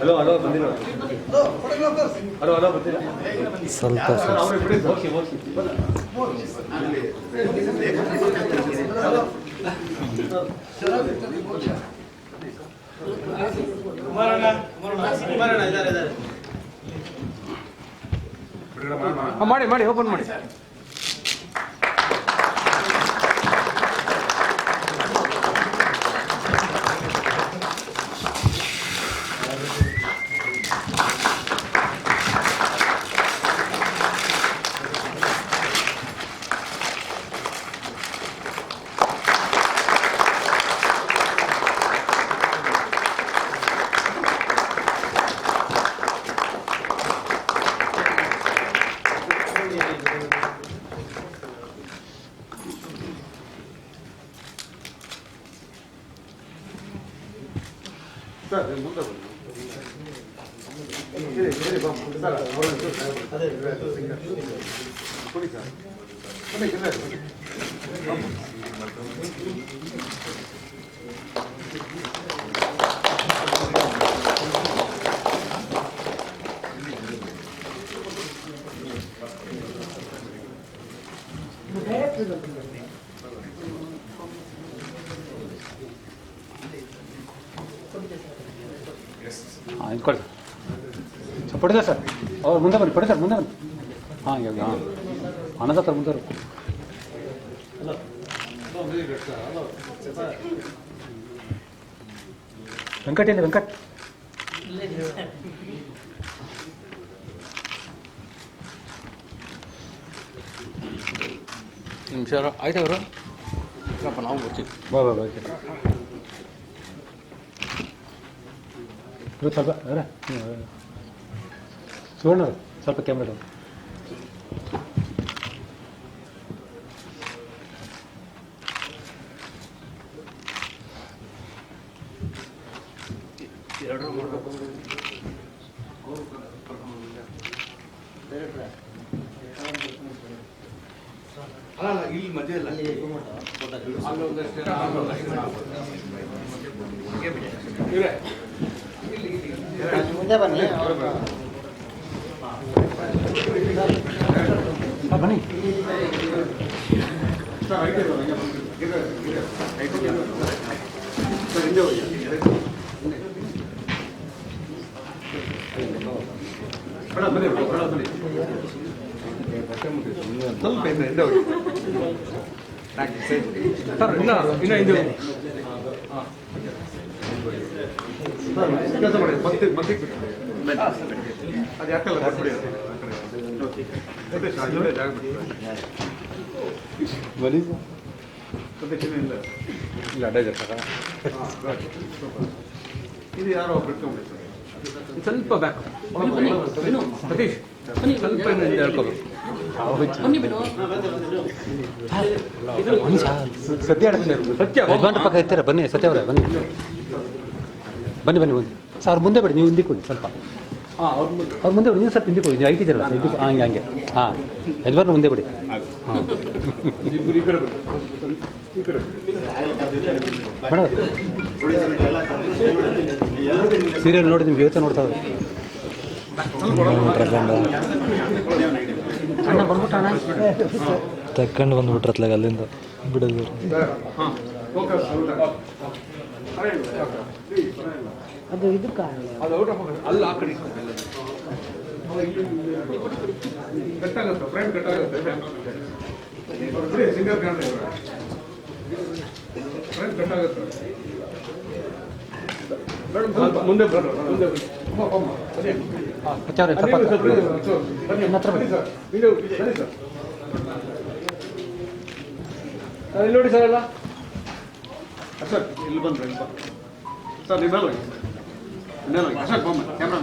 Hello hello ಬಂದಿಲ್ಲ hello hello ಬಂದಿಲ್ಲ? ಸ್ವಲ್ಪ ಸರ್ ಅವ್ರು ಬಿಡಿ ಓಕೆ ಓಕೆ ಮಾಡಿ ಮಾಡಿ ಓಪನ್ ಮಾಡಿ. ಸರ್ ನೀವು ಮುಂದೆ ಇರಿ, ಇರಿ, ಬಾ, ಸರ್, ಕೊಡಿ ಸರ್. ಹಾಂ ಅವ್ರು ಮುಂದೆ ಬನ್ನಿ ಪಡಿ ಸರ್ ಮುಂದೆ ಬನ್ನಿ. ಹಾಂ ಇವಾಗ ಹಾಂ. ಅನ್ನದ ಸರ್ ಮುಂದೆ ವೆಂಕಟ ವೆಂಕಟ್ ಎಲ್ಲಿ ವೆಂಕಟ್? ನಿಮಿಷ ಆಯ್ತು ಅವರು? ನಾವು ಬರ್ತೀವಿ. ಬಾ ಬಾ ಬಾ ಓಕೆ ಇವತ್ತು ಸ್ವಲ್ಪ ಅವರ ಸುವರ್ಣ ಸ್ವಲ್ಪ ಕ್ಯಾಮ್ರಾ ಅಲ್ಲ ಇಲ್ಲಿ ಮಧ್ಯದಲ್ಲಿ ಮುಂದೆ ಬನ್ನಿ ಹಾಂ ಬನ್ನಿ ಸರ್ ಐತೆ ಇರೋದು, ಹಂಗೆ ಬಂದು. ಗಿಡ, ಗಿಡ, ಐತೆ ಇರೋದು. ಸರ್ ಹಿಂದೆ ಹೋಗಿ ಬೇಡ ಬನ್ನಿ ಬೇಡ ಬನ್ನಿ ಸ್ವಲ್ಪ ಹಿಂದೆ ಹಿಂದೆ ಹೋಗಿ ನಾಲ್ಕು ಸೈಡ್ ಸರ್ ಇನ್ನ ಇನ್ನ ಇದು ಸರ್ ಇಲ್ಲ ಅಡ್ಡ ಇದೆ ಯಾರೋ ಬಿಟ್ಕೊಂಡ್ಬಿಡ್ತಾರೆ ಸ್ವಲ್ಪ ಬ್ಯಾಕ್ ಸತೀಶ್ ಸ್ವಲ್ಪ ಸತ್ಯ ಸತ್ಯ ಪಕ್ಕ ಇರ್ತಾರೆ ಬನ್ನಿ, ಸತ್ಯ ಅವರೇ, ಬನ್ನಿ. ಬನ್ನಿ ಬನ್ನಿ ಬನ್ನಿ. ಸರ್ ಅವ್ರು ಮುಂದೆ ಬಿಡಿ ನೀವು ಹಿಂದೆ ಹೋಗಿ ಸ್ವಲ್ಪ. ಹಾಂ ಅವ್ರ ಮುಂದೆ. ಬಿಡಿ ನೀವು ಸ್ವಲ್ಪ ಹಿಂದಕ್ಕೆ ಹೋಗಿ ನೀವು ಐಟಿ ಇದ್ದೀರಲ್ಲ ಹಿಂದಕ್ಕೆ ಹಾಂ ಹಂಗೆ ಹಂಗೆ. ಹಾಂ ಯಜಮಾನ್ರ ಮುಂದೆ ಬಿಡಿ. ಹಾಂ. ಮೇಡಮ್ ಸೀರಿಯಲ್ ನೋಡಿ ನಿಮ್ಗೆ ಇವತ್ತೇ ನೋಡ್ತಾ ತಕ್ಕೊಂಡು ಬಂದ್ಬಿಟ್ರತ್ಲಾಗ ಅಲ್ಲಿಂದ. ಬಿಡೋದು. ಅದು ಇದು ಕಾರಣ. ಅಲ್ಲಿ ಆ ಕಡೆ. ಕಟ್ಟಾಗುತ್ತೆ ಫ್ರೇಮ್ ಕಟ್ಟಾಗುತ್ತೆ. ಸಿಂಗಲ್ ಕಾಣಲಿ ಫ್ರೇಮ್ ಕಟ್ಟಾಗುತ್ತೆ. ಮುಂದೆ ಬರೋಣ. ಮುಂದೆ ಬನ್ನಿ. ಸ್ವಲ್ಪ ಬನ್ನಿ. ಸರ್. ಅಲ್ಲ ಸರ್ ಇಲ್ಲಿ ಬಂದ್ರೆ ಇಲ್ಲಿ ಬಾ. ಸರ್ ನೀವು ಮೇಲೆ ಹೋಗಿ ಮೇಲೆ ಹೋಗಿ ಅಶೋಕ್ ಬೊಮ್ಮ ಕ್ಯಾಮ್ರಾ